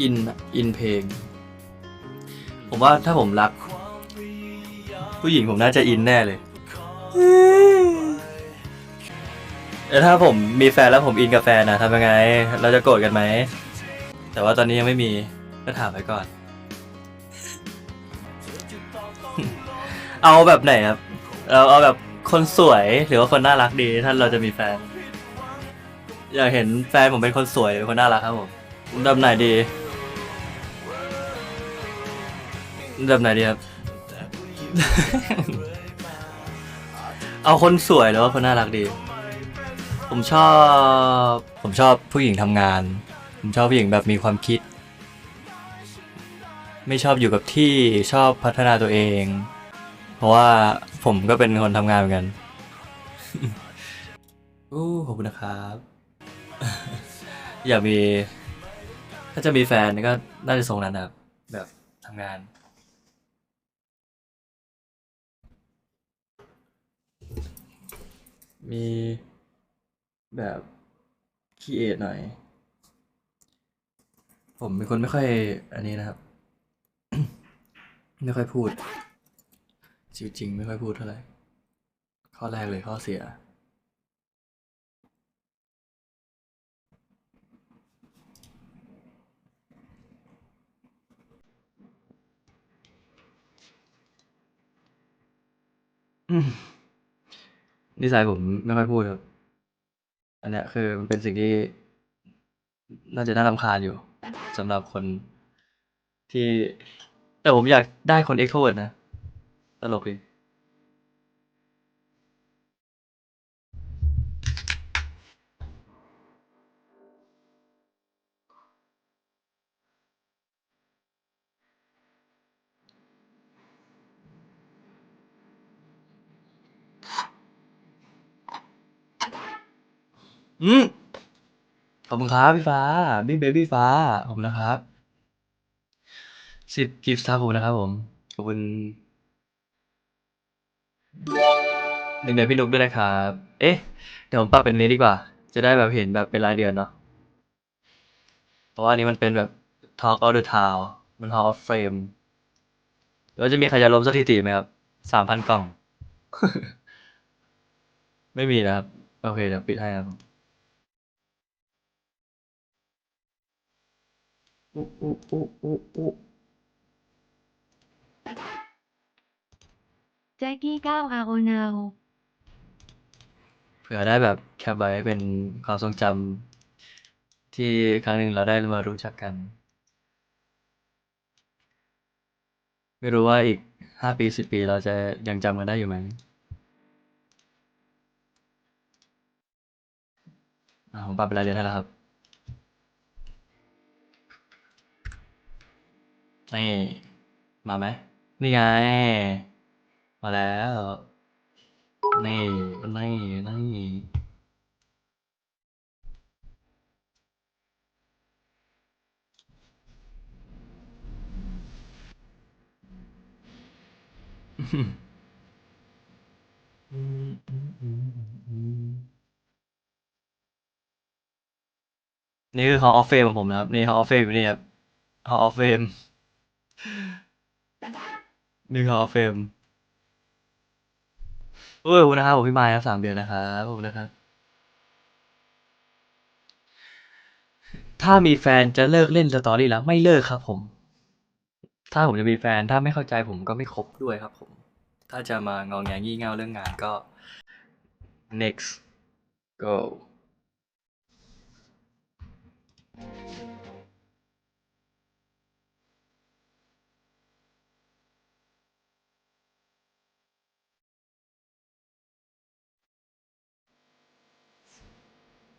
อินอินเพลง ผมว่าถ้าผมรัก ผู้หญิงผมน่าจะอินแน่เลยแต่ถ้าผมมีแฟนแล้วผมอินกับแฟนนะทำยังไง เราจะโกรธกันไหม แต่ว่าตอนนี้ยังไม่มีก็ถามไว้ก่อน เอาแบบไหนครับเราเอาแบบคนสวยหรือว่าคนน่ารักดีถ้าเราจะมีแฟน อยากเห็นแฟนผมเป็นคนสวยหรือคนน่ารักครับผมแบบไหนดี แบบไหนดีครับ เอาคนสวยหรือว่าคนน่ารักดี ผมชอบ ผมชอบผู้หญิงทำงาน ผมชอบผู้หญิงแบบมีความคิด ไม่ชอบอยู่กับที่ชอบพัฒนาตัวเอง เพราะว่าผมก็เป็นคนทำงานเหมือนกันอู้ขอบคุณนะครับ อยากมี ถ้าจะมีแฟนก็น่าจะทรงนั้นนะครับแบบทำงาน มีแบบคีเอทหน่อย ผมเป็นคนไม่ค่อยอันนี้นะครับ ไม่ค่อยพูดชีวิตจริงไม่ค่อยพูดเท่าไหร่ ข้อแรกเลยข้อเสีย อืม นิสัยผมไม่ค่อยพูดครับ อันเนี้ยคือมันเป็นสิ่งที่ น่าจะน่ารำคาญอยู่สำหรับคนที่ แต่ผมอยากได้คนเอ็กโทเวิร์ดนะ ตลกดี อืมขอบคุณครับพี่ฟ้าบิ๊กเบบี้ฟ้าขอบคุณนะครับสิบกิฟต์ซับผมนะครับผมขอบคุณหนึ่งเดือนพี่นุกด้วยนะครับ เอ๊ะ เดี๋ยวผมปรับเป็นนี้ดีกว่า จะได้แบบเห็นแบบเป็นรายเดือนเนาะ เพราะว่านนี้มันเป็นแบบ Talk of the Town มัน Hall of Fame แล้วจะมีใครจะล้มสถิติไหมครับ สามพันกล่อง ไม่มีนะครับ โอเคเดี๋ยวปิดให้ครับ อุอุอุอุอุ๊แจ็กกี้ก้าวอาโอนา เผื่อได้แบบแคปไว้เป็นความทรงจำที่ครั้งหนึ่งเราได้มารู้จักกัน ไม่รู้ว่าอีกห้าปีสิบปีเราจะยังจำกันได้อยู่ไหมอ่าผมปรับเป็นราเดือนให้แล้วครับ นี่มาไหมนี่ไง มาแล้ว นี่ นี่ นี่นี่คือ Hall of Fame ของผมนะครับ นี่ Hall of Fame อยู่นี่ครับ Hall of Fame นี่คือ Hall of Fame เอ้ยขอบคุณนะครับผมพี่มายครับสามเดือนนะครับขอบคุณนะครับ ถ้ามีแฟนจะเลิกเล่นสตอรี่แล้วไม่เลิกครับผม ถ้าผมจะมีแฟนถ้าไม่เข้าใจผมก็ไม่คบด้วยครับผม ถ้าจะมางองแงงี่เง่าเรื่องงานก็ next go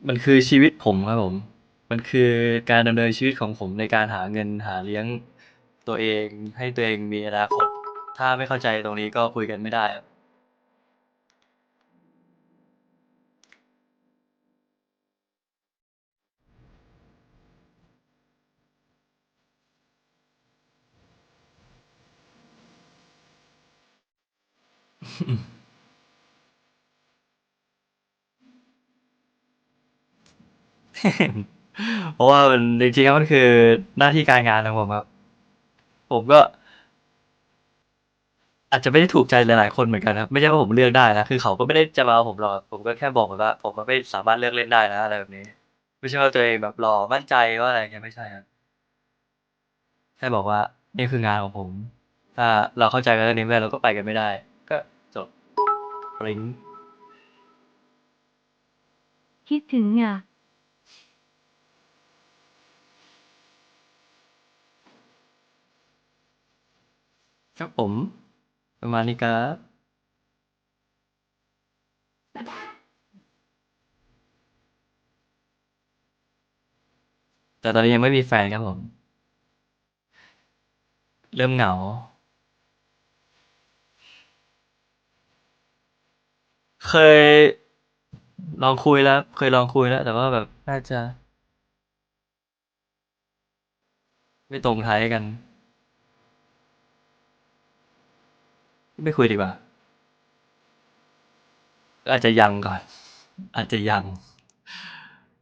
มันคือชีวิตผมครับผม มันคือการดำเนินชีวิตของผมในการหาเงินหาเลี้ยงตัวเองให้ตัวเองมีอนาคต ถ้าไม่เข้าใจตรงนี้ก็คุยกันไม่ได้ครั。 เพราะว่ามันจริงๆแล้มันคือหน้าที่การงานของผมครับ ผมก็ อาจจะไม่ได้ถูกใจหลายๆคนเหมือนกันครับ ไม่ใช่ว่าผมเลือกได้นะคือเขาก็ไม่ได้จะมาเอาผมรอผมก็แค่บอกว่า ผมไม่สามารถเลือกเล่นได้นะอะไรแบบนี้ ไม่ใช่ว่าตัวเองแบบรอมั่นใจว่าอะไรเงี้ยไม่ใช่ครับแค่บอกว่า นี่คืองานของผม ถ้าเราเข้าใจกันเรื่องนี้ไม่เราก็ไปกันไม่ได้ ก็จบริงคิดถึงอะ ครับผม ประมาณนี้ครับแต่ตอนนี้ยังไม่มีแฟนครับผม เริ่มเหงา เคยลองคุยแล้ว เคยลองคุยแล้ว แต่ว่าแบบน่าจะ ไม่ตรงไทยกัน ไม่คุยดีกว่า ก็อาจจะยังก่อน อาจจะยัง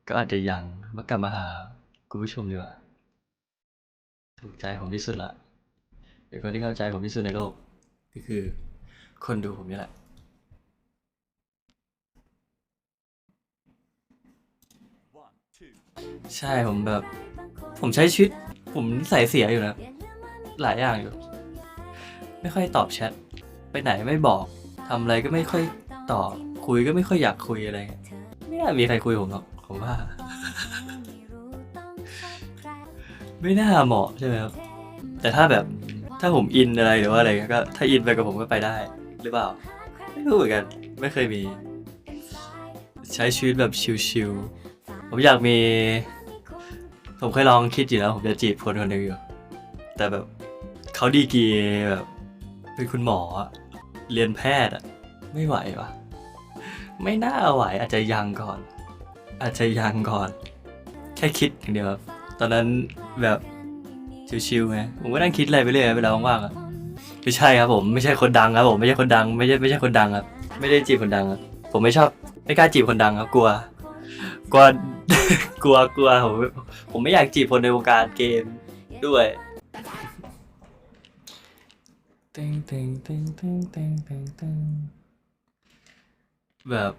ก็อาจจะยังมากลับมาหาคุณผู้ชมดีกว่า ถูกใจผมที่สุดละเป็นคนที่เข้าใจผมที่สุดในโลก ก็คือ คนดูผมนี่แหละใช่ผมแบบ ผมใช้ชีวิต ผมใส่เสียอยู่นะ หลายอย่างอยู่ ไม่ค่อยตอบแชท ไปไหนไม่บอกทำอะไรก็ไม่ค่อยตอบคุยก็ไม่ค่อยอยากคุยอะไรไม่น่ามีใครคุยผมหรอกผมว่า ไม่น่าเหมาะใช่ไหมครับแต่ถ้าแบบถ้าผมอินอะไรหรือว่าอะไรก็ถ้าอินไปกับผมก็ไปได้ หรือเปล่า ไม่รู้เหมือนกัน ไม่เคยมี ใช้ชีวิตแบบชิลๆผมอยากมี ผมเคยลองคิดอยู่แล้วผมจะจีบคนคนหนึ่งอยู่ แต่แบบเขาดีกีแบบเป็นคุณหมออะ เรียนแพทย์อะไม่ไหววะไม่น่าไหวอาจจะยังก่อน อาจจะยังก่อน แค่คิดอย่างเดียวครับตอนนั้นแบบชิวๆไงผมก็นั่งคิดอะไรไปเรื่อยเวลาว่างๆอะไม่ใช่ครับผมไม่ใช่คนดังครับผมไม่ใช่คนดังไม่ใช่ไม่ใช่คนดังครับไม่ได้จีบคนดังครับผมไม่ชอบไม่กล้าจีบคนดังครับกลัว กลัวกลัวกลัวผมผมไม่อยากจีบคนในวงการเกมด้วย ตึงตึงตึงตึงตึงตึงตึงแบบ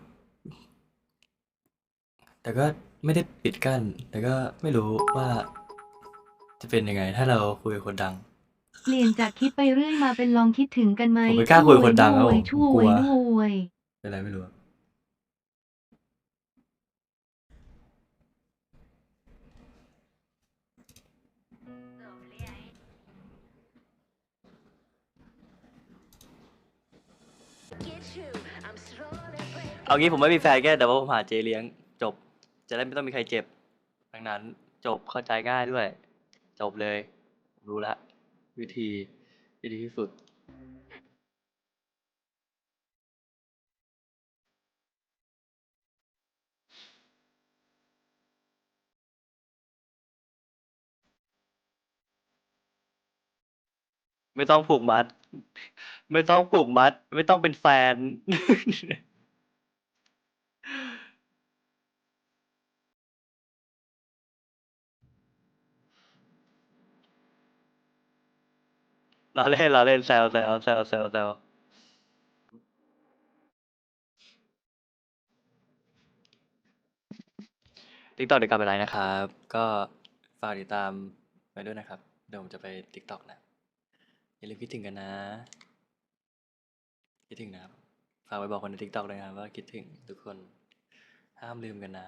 แต่ก็ไม่ได้ปิดกั้น แต่ก็ไม่รู้ว่า จะเป็นยังไง ถ้าเราคุยกับคนดัง เปลี่ยนจากคิดไปเรื่อยมาเป็นลองคิดถึงกันไหมผมไม่กล้าคุยกับคนดังครับผมช่วยกลัวด้วยเป็นอะไรไม่รู้อะ เอางี้ผมไม่มีแฟนแค่แต่ว่าผมหาเจเลี้ยง จบ จะได้ไม่ต้องมีใครเจ็บดังนั้นจบเข้าใจง่ายด้วย จบเลยรู้ละ วิธีที่ดีที่สุด ไม่ต้องผูกมัด ไม่ต้องผูกมัด ไม่ต้องเป็นแฟน เราเล่นเราเล่นแซวแซวแซวแซวแซวติ๊กต็อกเดี๋ยวกลับไปไลน์นะครับ ก็ฝากติดตามไปด้วยนะครับ เดี๋ยวผมจะไปติ๊กต็อกนะ อย่าลืมคิดถึงกันนะ คิดถึงนะครับ ฝากไปบอกคนในทิกตอกเลยนะครับว่าคิดถึงทุกคน ห้ามลืมกันนะ